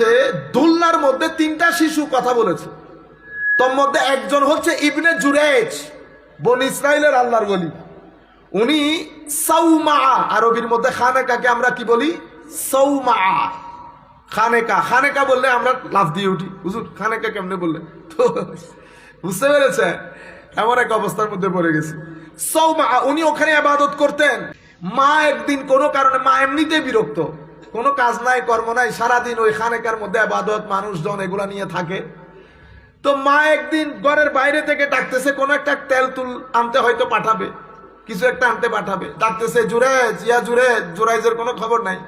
বলছে, দুলনার মধ্যে তিনটা শিশু কথা বলেছে। তোর মধ্যে একজন হচ্ছে ইবনে জুরেজ বন ইসরায়েলের আল্লাহর বলি উনি সৌমা আরবির মধ্যে খানেকাকে আমরা কি বলি? সৌমা খানেকা। খানেকা বললে আমরা লাভ দিয়ে উঠি। বুঝুন খানেকা কেমনে বললে? তো, বুঝতে পেরেছে এমন এক অবস্থার মধ্যে পড়ে গেছে। সৌমা উনি ওখানে আবাদত করতেন। মা একদিন কোনো কারণে, মা এমনিতেই বিরক্ত। কোনো কাজ নাই, কর্ম নাই, সারাদিন ওই খানেকার মধ্যে আবাদত, মানুষজন এগুলা নিয়ে থাকে। তো মা একদিন ঘরের বাইরে থেকে ডাকতেছে, কোন একটা তেল তুল আনতে হয়তো পাঠাবে, কিছু একটা আনতে পাঠাবে। ডাকতেছে, জুরাইজ, ইয়া জুরাইজ, জুরাইজের কোনো খবর নাই।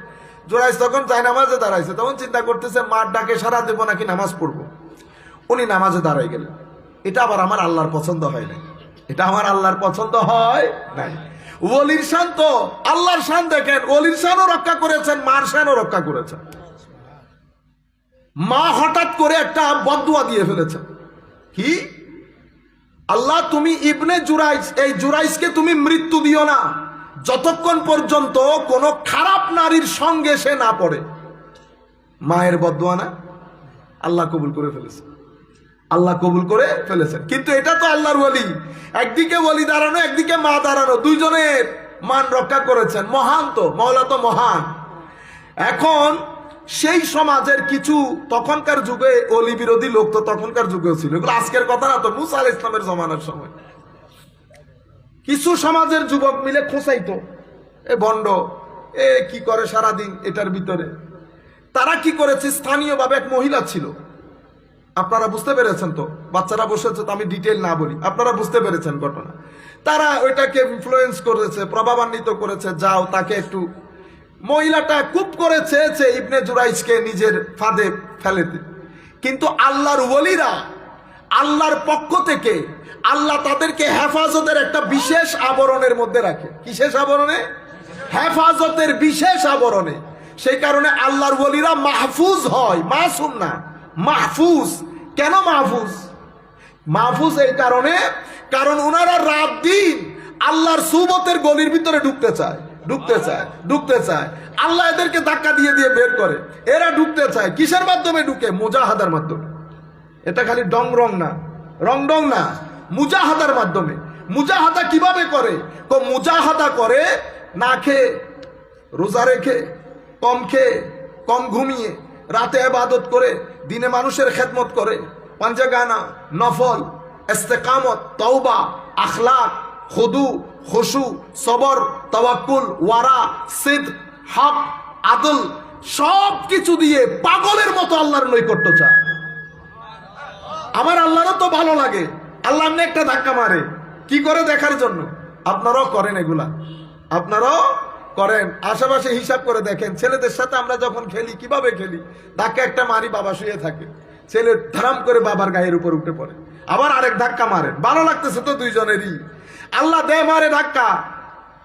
জুরাইজ তখন চাই নামাজে দাঁড়াইছে, তখন চিন্তা করতেছে, মার ডাকে সারা দেবো নাকি নামাজ পড়ব? উনি নামাজে দাঁড়াই গেলেন। এটা আবার আমার আল্লাহর পছন্দ হয় নাই। এটা আমার আল্লাহর পছন্দ হয় নাই। ওলির শান তো আল্লাহর শান দেখেন, ওলির শানও রক্ষা করেছেন, মার শানও রক্ষা করেছেন। মা হঠাৎ করে একটা বদুয়া দিয়ে ফেলেছে। কি? আল্লাহ, তুমি ইবনে জুরাইজ এই জুরাইজকে তুমি মৃত্যু দিও না। যতক্ষণ পর্যন্ত কোনো খারাপ নারীর সঙ্গে সে না পড়ে। মায়ের বদুয়া না? আল্লাহ কবুল করে ফেলেছে। আল্লাহ কবুল করে ফেলেছেন। কিন্তু এটা তো আল্লাহর ওলি একদিকে ওলি দাঁড়ানো, একদিকে মা দাঁড়ানো, দুইজনের মান রক্ষা করেছেন। মহান তো মহলা তো মহান। এখন সেই সমাজের কিছু তখনকার যুগে অলি বিরোধী লোক তো তখনকার যুগেও ছিল। এগুলো আজকের কথা না তো, মুসা আল ইসলামের জমানার সময়। কিছু সমাজের যুবক মিলে খোঁচাইতো। এ বন্ড, এ কি করে সারাদিন এটার ভিতরে? তারা কি করেছে? স্থানীয়ভাবে এক মহিলা ছিল। আপনারা বুঝতে পেরেছেন তো? বাচ্চারা বসেছে তো আমি ডিটেল না বলি। আপনারা বুঝতে পেরেছেন ঘটনা। তারা ওইটাকে ইনফ্লুয়েন্স করেছে, প্রভাবান্বিত করেছে, যাও তাকে একটু মহিলাটা খুব করে চেয়েছে ইবনে জুরাইজকে নিজের ফাঁদে ফেলেতে কিন্তু আল্লাহর ওলিরা, আল্লাহর পক্ষ থেকে আল্লাহ তাদেরকে হেফাজতের একটা বিশেষ আবরণের মধ্যে রাখে। কিসেষ আবরণে? হেফাজতের বিশেষ আবরণে। সেই কারণে আল্লাহর ওলিরা মাহফুজ হয়, মাসুম না, মাহফুজ। কেন মাহফুজ? মাহফুজ এই কারণে কারণ ওনারা রাত দিন আল্লাহর সুবতের গলির ভিতরে ঢুকতে চায় ঢুকতে চায় ঢুকতে চায়। আল্লাহ এদেরকে ধাক্কা দিয়ে দিয়ে বের করে। এরা ঢুকতে চায়। কিসের মাধ্যমে ঢুকে? মুজাহাদার মাধ্যমে। এটা খালি ডং রং না। রং ডং না। মুজাহাদার মাধ্যমে। মুজাহাদা কীভাবে করে? তো মুজাহাদা করে না খেয়ে, রোজা রেখে, কম খেয়ে, কম ঘুমিয়ে রাতে আবাদত করে, দিনে মানুষের খেদমত করে। পাঞ্জা গানা নফল, ইস্তেকামত, তওবা, আখলাক, খুদু, খুশু, সবর, তাওয়াক্কুল, ওয়ারা সিদ হক, আদল সব কিছু দিয়ে পাগলের মতো আল্লাহর নৈকট্য চায়। আমার আল্লাহরও তো ভালো লাগে। আল্লাহ একটা ধাক্কা মারে। কি করে দেখার জন্য? আপনারাও করেন এগুলা। আপনারাও করেন, আশেপাশে হিসাব করে দেখেন, ছেলেদের সাথে আমরা যখন খেলি, কীভাবে খেলি? ধাক্কা একটা মারি বাবা শুয়ে থাকে। ছেলে ধারাম করে বাবার গায়ের উপর উঠে পড়ে। আবার আরেক ধাক্কা মারে। ভালো লাগতেছে তো দুইজনেরই। আল্লাহ দেয় মারে ধাক্কা।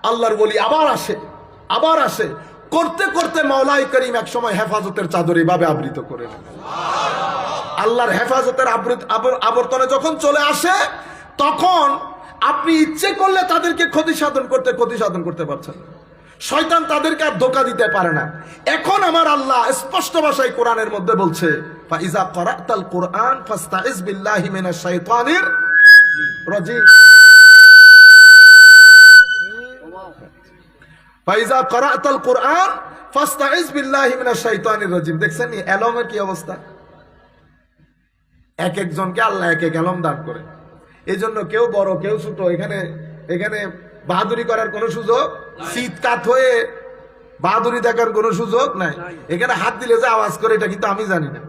আল্লাহর বলি আবার আসে আবার আসে। করতে করতে মাওলাই করিম এক সময় হেফাজতের চাদর এভাবে আবৃত করে আল্লাহর হেফাজতের আবর্তনে যখন চলে আসে, তখন আপনি ইচ্ছে করলে তাদেরকে ক্ষতি সাধন করতে ক্ষতি সাধন করতে পারছেন। শয়তান তাদেরকে আর ধোকা দিতে পারে না। এখন আমার আল্লাহ স্পষ্ট ভাষায় কোরআনের মধ্যে বলছে কোরআন ফাস্তাইজ কোরআন দেখছেন এলমের কি অবস্থা? এক একজনকে আল্লাহ এক এক এলম দান করে। এই জন্য কেউ বড়, কেউ ছোট, এখানে এখানে বাহাদুরি করার কোনো সুযোগ? শীত কাত হয়ে বাহাদুরি দেখার কোনো সুযোগ নাই। এখানে হাত দিলে যে আওয়াজ করে এটা কিন্তু আমি জানি না।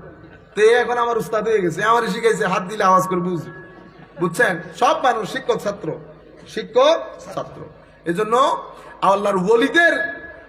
তো এখন আমার উস্তাদ হয়ে গেছে। আমার শিখাইছে হাত দিলে আওয়াজ করে বুঝ। বুঝছেন? সব মানুষ শিক্ষক ছাত্র। শিক্ষক ছাত্র। এজন্য আল্লাহর ওলিদের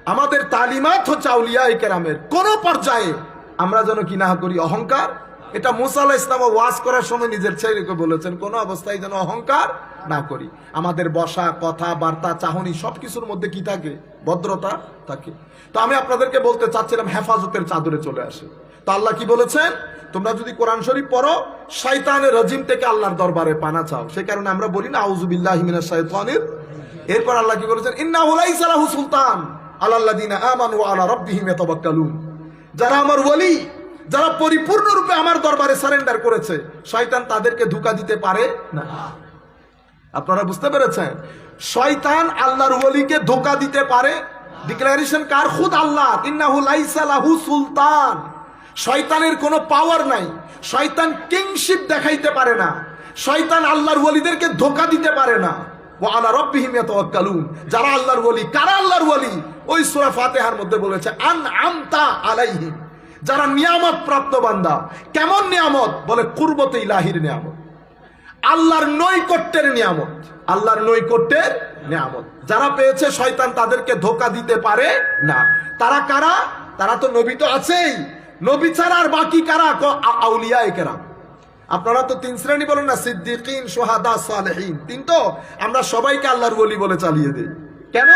আমাদের তালিমাত হচ্ছে আউলিয়া কেরামের কোন পর্যায়ে আমরা যেন কি না করি অহংকার এটা মুসা আল্লাহ ইসলাম ওয়াজ করার সময় নিজের ছেলেকে বলেছেন, কোন অবস্থায় যেন অহংকার না করি। আমাদের বসা, কথা, বার্তা, চাহনি সবকিছুর মধ্যে কি থাকে? ভদ্রতা থাকে। তো আমি আপনাদেরকে বলতে চাচ্ছিলাম, হেফাজতের চাদরে চলে আসে তো আল্লাহ কি বলেছেন? তোমরা যদি কোরআন শরীফ পড়ো, শয়তানের রাজিম থেকে আল্লাহর দরবারে পানা চাও। সেই কারণে আমরা বলি না আউজুবিল্লাহ মিনাশ শাইতানির এরপর আল্লাহ কি বলেছেন? ইন্না লাইসা লাহু সুলতান আলাল্লাযিনা আমানু ওয়া আলা রাব্বিহিম ইয়াতাওয়াক্কালুন। যারা আমার ওলি যারা পরিপূর্ণরূপে আমার দরবারে সারেন্ডার করেছে, শয়তান তাদেরকে ধোকা দিতে পারে না। আপনারা বুঝতে পেরেছেন? শয়তান আল্লাহর ওলিকে ধোকা দিতে পারে? ডিক্লারেশন কার? খুদ আল্লাহ ইন্নাহু লাইসা লাহু সুলতান। শয়তানের কোনো পাওয়ার নাই। শয়তান কিংশিপ দেখাইতে পারে না। শয়তান আল্লাহর ওলিদেরকে ধোকা দিতে পারে না। ও আলা রব্বিহিম ইয়াতাওয়াক্কালুন। যারা আল্লাহর ওলি, কারা আল্লাহর ওলি? ওই সূরা ফাতিহার মধ্যে বলেছে আন আমতা আলাইহিম। যারা নিয়ামত প্রাপ্ত বান্দা, কেমন নিয়ামত? বলে কুরবতে ইলাহির নিয়ামত। আল্লাহর নৈকট্যের নিয়ামত। আল্লাহর নৈকট্যের নিয়ামত। যারা পেয়েছে শয়তান তাদেরকে ধোকা দিতে পারে না। তারা কারা? তারা তো নবী তো আছেই। নবী ছাড়া আর বাকি কারা? আউলিয়া কেরাম। আপনারা তো তিন শ্রেণি বলেন না, সিদ্দিকিন, সোহাদা, সালেহীন। তিন তো? আমরা সবাইকে আল্লাহর বলি বলে চালিয়ে দিই। কেন?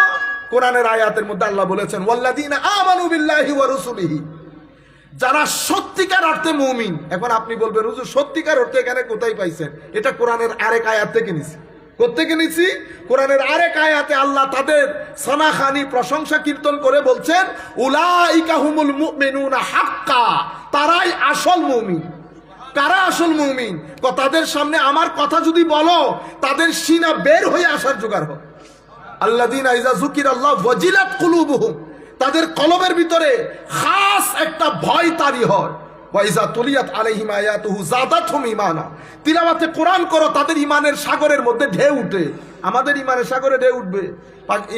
কোরআনের আয়াতের মধ্যে আল্লাহ বলেছেন ওয়াল্লাদিন আমানু বিল্লাহি ওয়া রাসূলিহি। যারা সত্যিকার অর্থে মৌমিন, এখন আপনি বলবেন, হুজুর, সত্যিকার অর্থে এখানে কোথায় পাইছেন? এটা কোরআনের আরেক আয়াত থেকে নিছি। কোথেকে নিছি? কোরআনের আরেক আয়াতে আল্লাহ তাদের সনাখানি প্রশংসা কীর্তন করে বলছেন, উলাইকা হুমুল মুমিনুনা হাক্কা তারাই আসল মুমিন। কারা আসল মুমিন? তাদের সামনে আমার কথা যদি বলো, তাদের সিনা বের হয়ে আসার জোগাড় হয় আল্লাদিন আইজা জুকির আল্লাহ ওয়াজিলাত কুলুবুহুম। তাদের কলবের ভিতরে খাস একটা ভয় তারি হয়। কোরআন করো, তাদের ইমানের সাগরের মধ্যে ঢেউ উঠে। আমাদের ইমানের সাগরে ঢেউ উঠবে।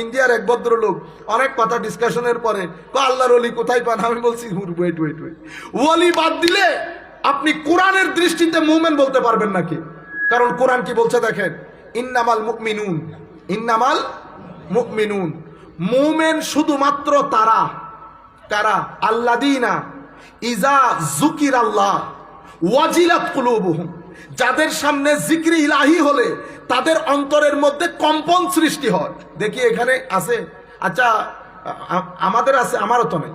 ইন্ডিয়ার এক ভদ্রলোক অনেক ডিসকাশনের পরে ওলি কোথায় আমি বলছি ওয়েট ওয়েট ওয়েট দিলে আপনি কোরআনের দৃষ্টিতে মুমেন বলতে পারবেন নাকি? কারণ কোরআন কি বলছে দেখেন, ইন্নামাল মুকমিনুন ইন্নামাল মুকমিনুন মুমেন শুধুমাত্র তারা। কারা? আল্লাদিনা ইজা জুকির আল্লাহ ওয়াজিলাত যাদের সামনে জিক্রি ইলাহি হলে তাদের অন্তরের মধ্যে কম্পন সৃষ্টি হয়। দেখি এখানে আছে। আচ্ছা আমাদের আছে, আমারও তো নেই।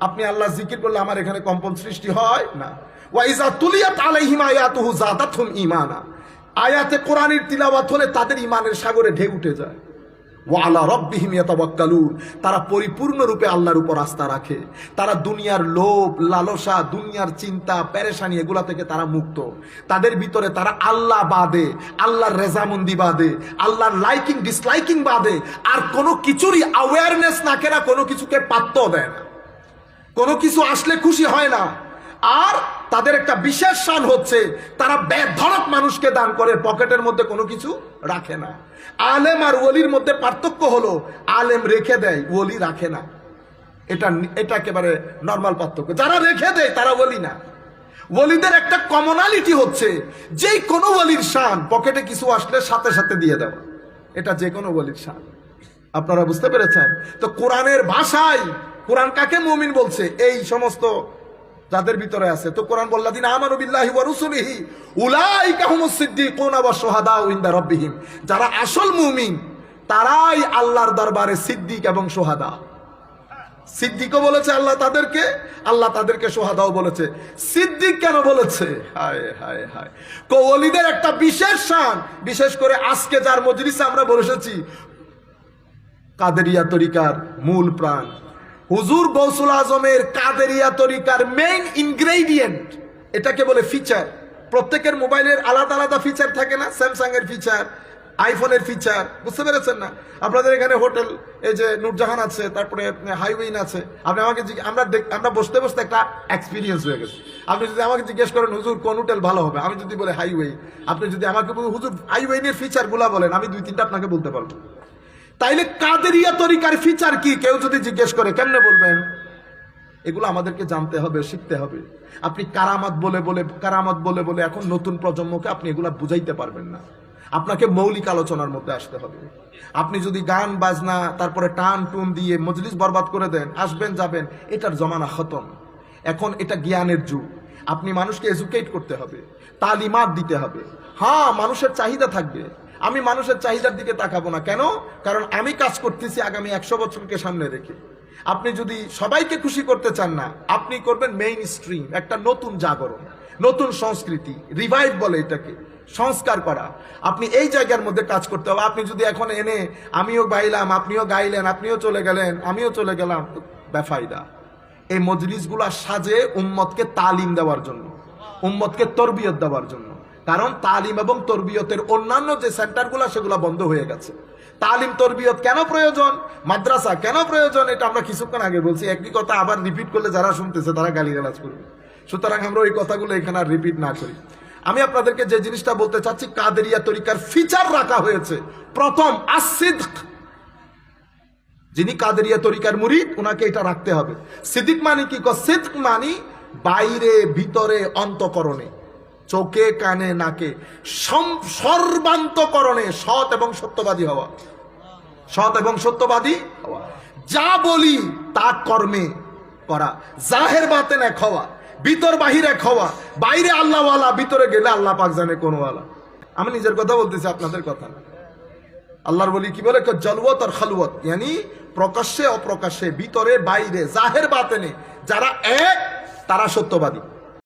আপনি আল্লাহ জিকির করলে আমার এখানে কম্পন সৃষ্টি হয়? না। ওয়াইজা তুলিয়াত আলাইহিম আয়াতুহু জাদাতহুম ঈমানা। আয়াতে কোরআনের তিলাওয়াত হলে তাদের ইমানের সাগরে ঢেউ উঠে যায়। ওয়ালা রব্বিহিম ইয়াতাওয়াক্কালুন। তারা পরিপূর্ণরূপে আল্লাহর উপর আস্থা রাখে। তারা দুনিয়ার লোভ, লালসা, দুনিয়ার চিন্তা, পেরেশানি এগুলা থেকে তারা মুক্ত। তাদের ভিতরে তারা আল্লাহ বাদে, আল্লাহর রেজামন্দি বাদে, আল্লাহর লাইকিং, ডিসলাইকিং বাদে। আর কোনো কিছুরই অ্যাওয়ারনেস না, কেনা কোনো কিছুকে পাত্ত দেয় না। কোনো কিছু আসলে খুশি হয় না। আর তাদের একটা বিশেষ শান হচ্ছে, তারা বেধড়ক মানুষকে দান করে, পকেটের মধ্যে কোনো কিছু রাখে না। আলেম আর ওলির মধ্যে পার্থক্য হলো, আলেম রেখে দেয়, ওলি রাখে না। এটা এটা একেবারে নর্মাল পার্থক্য। যারা রেখে দেয়, তারা ওলি না। ওলিদের একটা কমনালিটি হচ্ছে, যেই কোনো ওলির শান পকেটে কিছু আসলে সাথে সাথে দিয়ে দেওয়া। এটা যে কোনো ওলির শান। আপনারা বুঝতে পেরেছেন? তো কোরআনের ভাষায়, কোরআন কাকে মুমিন বলছে? এই সমস্ত যাদের ভিতরে আছে। তো কোরআন বললা দিন আমানু বিল্লাহি ওয়া রুসুলিহি, উলাইকা হুমুস সিদ্দিকুনা ওয়া শুহাদাউ ইনদা রাব্বিহিম। যারা আসল মুমিন, তারাই আল্লাহর দরবারে সিদ্দিক এবং সোহাদা সিদ্দিকও বলেছে আল্লাহ তাদেরকে আল্লাহ তাদেরকে সোহাদাও বলেছে। সিদ্দিক কেন বলেছে? হায় হায় হায়। কৌলিদের একটা বিশেষ শান, বিশেষ করে আজকে যার মজলিসে আমরা বসেছি, কাদেরিয়া তরিকার মূল প্রাণ। হুজুর গৌসুল আজমের কাদেরিয়া তরিকার মেইন ইনগ্রেডিয়েন্ট এটাকে বলে ফিচার প্রত্যেকের মোবাইলের আলাদা আলাদা ফিচার থাকে না স্যামসাং এর ফিচার আইফোনের ফিচার বুঝতে পেরেছেন না? আপনাদের এখানে হোটেল, এই যে নূরজাহান আছে, তারপরে হাইওয়েন আছে, আপনি আমাকে আমরা আমরা বসতে বসতে একটা এক্সপিরিয়েন্স হয়ে গেছে। আপনি যদি আমাকে জিজ্ঞেস করেন, হুজুর, কোন হোটেল ভালো হবে? আমি যদি বলে হাইওয়ে, আপনি যদি আমাকে হুজুর হাইওয়েনের ফিচারগুলা বলেন, আমি দুই তিনটা আপনাকে বলতে পারব। তাইলে কাদেরিয়া তরিকার ফিচার কি? কেউ যদি জিজ্ঞেস করে, কেমনে বলবেন? এগুলো আমাদেরকে জানতে হবে, শিখতে হবে। আপনি কারামাত বলে বলে, কারামাত বলে বলে এখন নতুন প্রজন্মকে আপনি এগুলা বুঝাইতে পারবেন না। আপনাকে মৌলিক আলোচনার মধ্যে আসতে হবে। আপনি যদি গান, বাজনা, তারপরে টান, টুন দিয়ে মজলিস বরবাদ করে দেন, আসবেন, যাবেন, এটার জমানা খতম। এখন এটা জ্ঞানের যুগ। আপনি মানুষকে এজুকেট করতে হবে, তালিমাত দিতে হবে। হ্যাঁ মানুষের চাহিদা থাকবে। আমি মানুষের চাহিদার দিকে তাকাবো না। কেন? কারণ আমি কাজ করতেছি আগামী একশো বছরকে সামনে রেখে। আপনি যদি সবাইকে খুশি করতে চান না, আপনি করবেন মেইন স্ট্রিম একটা নতুন জাগরণ, নতুন সংস্কৃতি রিভাইভ বলে এটাকে, সংস্কার করা। আপনি এই জায়গার মধ্যে কাজ করতে হবে। আপনি যদি এখন এনে, আমিও গাইলাম, আপনিও গাইলেন, আপনিও চলে গেলেন, আমিও চলে গেলাম তো বেফায়দা এই মজলিসগুলা সাজে উম্মতকে তালিম দেওয়ার জন্য, উম্মতকে তরবিয়ত দেওয়ার জন্য। কারণ তালিম এবং তরবিয়তের অন্যান্য যে সেন্টারগুলো, সেগুলো বন্ধ হয়ে গেছে। তালিম, তরবিয়ত কেন প্রয়োজন? মাদ্রাসা কেন প্রয়োজন? এটা আমরা কিছুক্ষণ আগে বলছি। একই কথা আবার রিপিট করলে যারা শুনতেছে, তারা গালিগালাজ করবে। সুতরাং আমরা ওই কথাগুলো এখানে আর রিপিট না করি। আমি আপনাদেরকে যে জিনিসটা বলতে চাচ্ছি, কাদেরিয়া তরিকার ফিচার রাখা হয়েছে। প্রথম আসিদ যিনি কাদেরিয়া তরিকার মুরিদ ওনাকে এটা রাখতে হবে। সিদ্দিক মানি কি? সিদ্ক মানি বাইরে, ভিতরে, অন্তকরণে। চোখে, কানে, নাকে সর্বান্তকরণে সৎ এবং সত্যবাদী হওয়া। সৎ এবং সত্যবাদী হওয়া। যা বলি, তা কর্মে করা। জাহের বাতেন এক হওয়া, ভিতর বাহির এক হওয়া। বাইরে আল্লাহওয়ালা, ভিতরে গেলে আল্লাহ পাক জানে কোনওয়ালা আমি নিজের কথা বলতেছি, আপনাদের কথা। না আল্লাহর বলি কি বলে? জলবত আর খালুয়ত ইয়ানি প্রকাশ্যে, অপ্রকাশ্যে, ভিতরে, বাইরে, জাহের বাতেনে যারা এক, তারা সত্যবাদী।